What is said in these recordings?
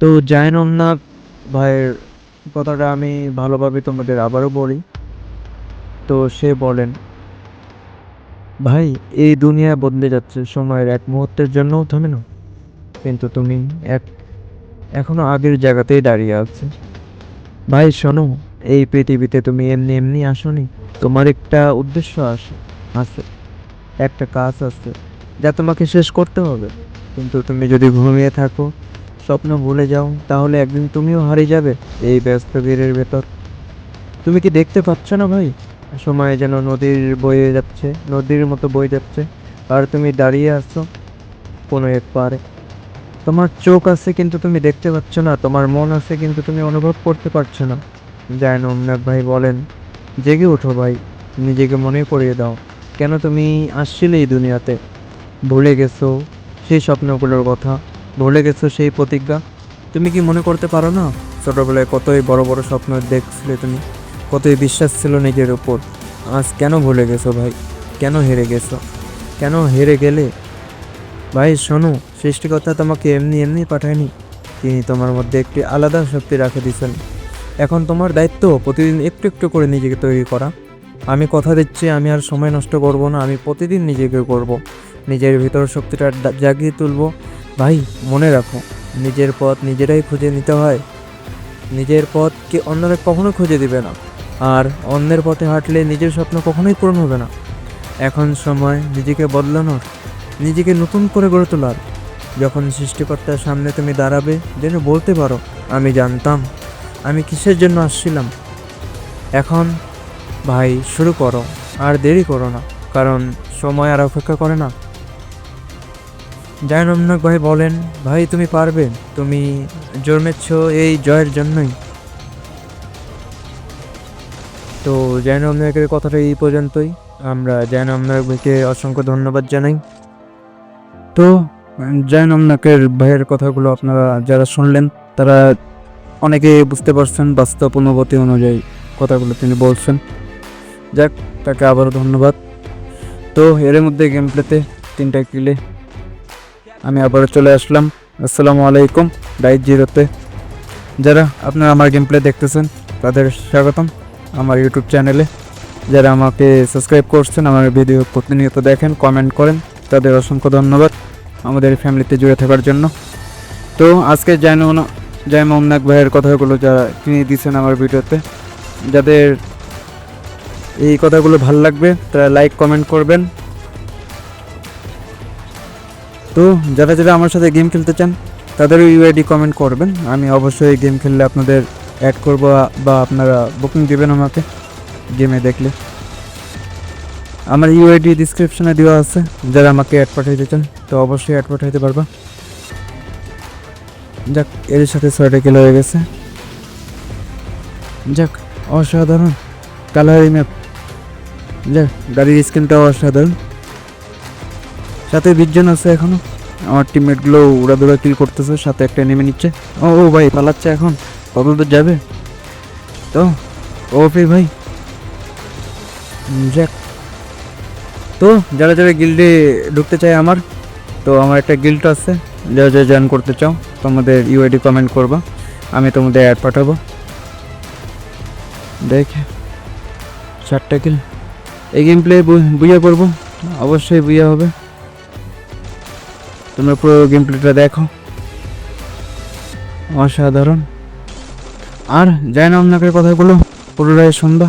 তো জায়নন্নাথ ভাইয়ের কথাটা আমি ভালোভাবে তোমাদের আবারও বলি। তো সে বলেন, ভাই, এই দুনিয়া বদলে যাচ্ছে, সময়ের এক মুহূর্তের জন্যও থামে না। কিন্তু তুমি এক, এখনও আগের জায়গাতেই দাঁড়িয়ে আছো। ভাই, শোনো, এই পৃথিবীতে তুমি এমনি এমনি আসোনি। তোমার একটা উদ্দেশ্য আছে আছে, একটা কাজ আছে, যা তোমাকে শেষ করতে হবে। কিন্তু তুমি যদি ঘুমিয়ে থাকো স্বপ্ন ভুলে যাও, তাহলে একদিন তুমিও হারিয়ে যাবে এই ব্যস্ত ভিড়ের ভেতর। তুমি কি দেখতে পাচ্ছ না ভাই? সময় যেন নদীর বয়ে যাচ্ছে, নদীর মতো বয়ে যাচ্ছে। আর তুমি দাঁড়িয়ে আছো কোনো এক পারে। তোমার চোখ আছে কিন্তু তুমি দেখতে পাচ্ছ না, তোমার মন আছে কিন্তু তুমি অনুভব করতে পারছ না। জায়ন অমনাথ ভাই বলেন, জেগে ওঠো ভাই, নিজেকে মনে করিয়ে দাও। কেন তুমি আসছিলে এই দুনিয়াতে? ভুলে গেছো সেই স্বপ্নগুলোর কথা? ভুলে গেছো সেই প্রতিজ্ঞা? তুমি কি মনে করতে পারো না? ছোটোবেলায় কতই বড় বড় স্বপ্ন দেখছিলে তুমি? কতই বিশ্বাস ছিল নিজের উপর? আজ কেন ভুলে গেছো ভাই? কেন হেরে গেছো? কেন হেরে গেলে? ভাই, শোনো, সৃষ্টিকর্তা তোমাকে এমনি এমনি পাঠায়নি। তিনি তোমার মধ্যে একটি আলাদা শক্তি রাখে দিয়েছেন। এখন তোমার দায়িত্ব প্রতিদিন একটু একটু করে নিজেকে তৈরি করা। আমি কথা দিচ্ছি, আমি আর সময় নষ্ট করব না, আমি প্রতিদিন নিজেকে করব। নিজের ভিতর শক্তিটা জাগিয়ে তুলব। ভাই, মনে রাখো, নিজের পথ নিজেরাই খুঁজে নিতে হয়। নিজের পথকে অন্যরা কখনো খুঁজে দিবে না। আর অন্যের পথে হাঁটলে নিজের স্বপ্ন কখনোই পূরণ হবে না। এখন সময় নিজেকে বদলানোর, নিজেকে নতুন করে গড়ে তোলার। যখন সৃষ্টিকর্তার সামনে তুমি দাঁড়াবে, যেন বলতে পারো, আমি জানতাম, আমি কিসের জন্য আসছিলাম? এখন ভাই, শুরু করো, আর দেরি করো না, কারণ সময় আর অপেক্ষা করে না। জায়নমনাক ভাই বলেন, ভাই, তুমি পারবে, তুমি জন্মেছ এই জয়ের জন্যই। তো জায়নমনাকের কথাটা এই পর্যন্তই। আমরা জায়নমনাক ভাইকে অসংখ্য ধন্যবাদ জানাই। তো জায়নমনাকের ভাইয়ের কথাগুলো আপনারা যারা শুনলেন, তারা অনেকে বুঝতে পারছেন বাস্তব অনুভূতি অনুযায়ী কথাগুলো তিনি বলছেন। যাক, তাকে আবারও ধন্যবাদ। তো এর মধ্যে গেম প্লেতে তিনটা কিলে আমি আবারও চলে আসলাম। আসসালামু আলাইকুম ডাইট জিরোতে যারা আপনারা আমার গেম প্লে দেখতেছেন, তাদের স্বাগতম আমার ইউটিউব চ্যানেলে যারা আমাকে সাবস্ক্রাইব করছেন, আমার ভিডিও প্রতিনিয়ত দেখেন কমেন্ট করেন, তাদের অসংখ্য ধন্যবাদ আমাদের ফ্যামিলিতে জুড়ে থাকার জন্য। তো আজকে জায়ন জয় মোমনাক ভাইয়ের কথাগুলো যারা তিনি দিয়েছেন আমার ভিডিওতে যাদের এই কথাগুলো ভালো লাগবে, তারা লাইক কমেন্ট করবেন। তো যারা যারা আমার সাথে গেম খেলতে চান, তাদের ইউআইডি কমেন্ট করবেন। আমি অবশ্যই গেম খেললে আপনাদের অ্যাড করব বা আপনারা বুকিং দেবেন আমাকে গেমে দেখলে। আমার ইউআইডি ডিসক্রিপশনে দেওয়া আছে, যারা আমাকে অ্যাড পাঠাইতে চান, তো অবশ্যই অ্যাড পাঠাইতে পারবা। যাক, এর সাথে ছয়টা কিলো হয়ে গেছে। যাক, অসাধারণ। কালারি ম্যাপ যাক, গাড়ির স্ক্রিনটাও অসাধারণ। সাথে বিশজন আছে এখনও। আমার টিমমেটগুলো উড়াদুড়া কিল করতেছে, সাথে একটা নেমে নিচ্ছে। ও ও ভাই, পালাচ্ছে এখন। কত দূর যাবে। তো, ও ফে ভাই। যাক। তো, যারা যারা গিল্ডে ঢুকতে চায় আমার, তো আমার একটা গিল্ড আছে। যারা যারা জয়েন করতে চাও, তোমাদের ইউআইডি কমেন্ট করবা। আমি তোমাদের অ্যাড পাঠাবো। দেখে। চারটা কিল এই গেম প্লে বুঝে পড়ব অবশ্যই বুঝে হবে। তোমরা পুরো গেম প্লেটা দেখো। অসাধারণ। আর যাই না আপনাকে কথাগুলো, পুরোটাই শুনবা।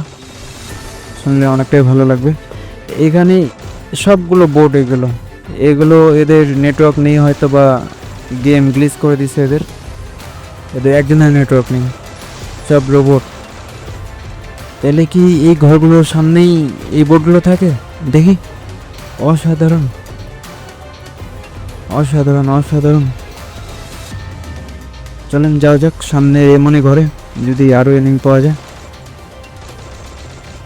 শুনলে অনেকটাই ভালো লাগবে। এখানে সবগুলো বোর্ড এগুলো। এগুলো এদের নেটওয়ার্ক নেই হয়তো বা গেম গ্লিচ করে দিছে এদের। এদের একজনের নেটওয়ার্ক নেই। সব রোবট তাহলে কি এই ঘরগুলোর সামনেই এই বোর্ডগুলো থাকে? দেখি। অসাধারণ। অসাধারণ অসাধারণ। চলেন, যাওয়া যাক সামনে এমনই ঘরে, যদি আরও এনিং পাওয়া যায়।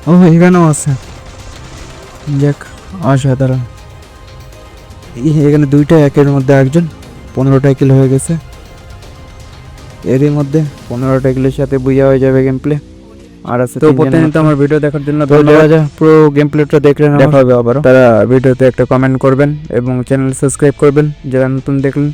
ও, এখানেও আছে। যাক, অসাধারণ। এখানে দুইটা একের মধ্যে একজন, পনেরোটা কিল হয়ে গেছে। এরই মধ্যে পনেরোটা কিলের সাথে বুঝা হয়ে যাবে গেম প্লে আর আছে তো প্রতিনিয়ত আমার ভিডিও দেখার জন্য ধন্যবাদ। পুরো গেম প্লেটা দেখলেন দেখা হবে আবার তারা ভিডিওতে একটা কমেন্ট করবেন এবং চ্যানেল সাবস্ক্রাইব করবেন। যারা নতুন দেখলেন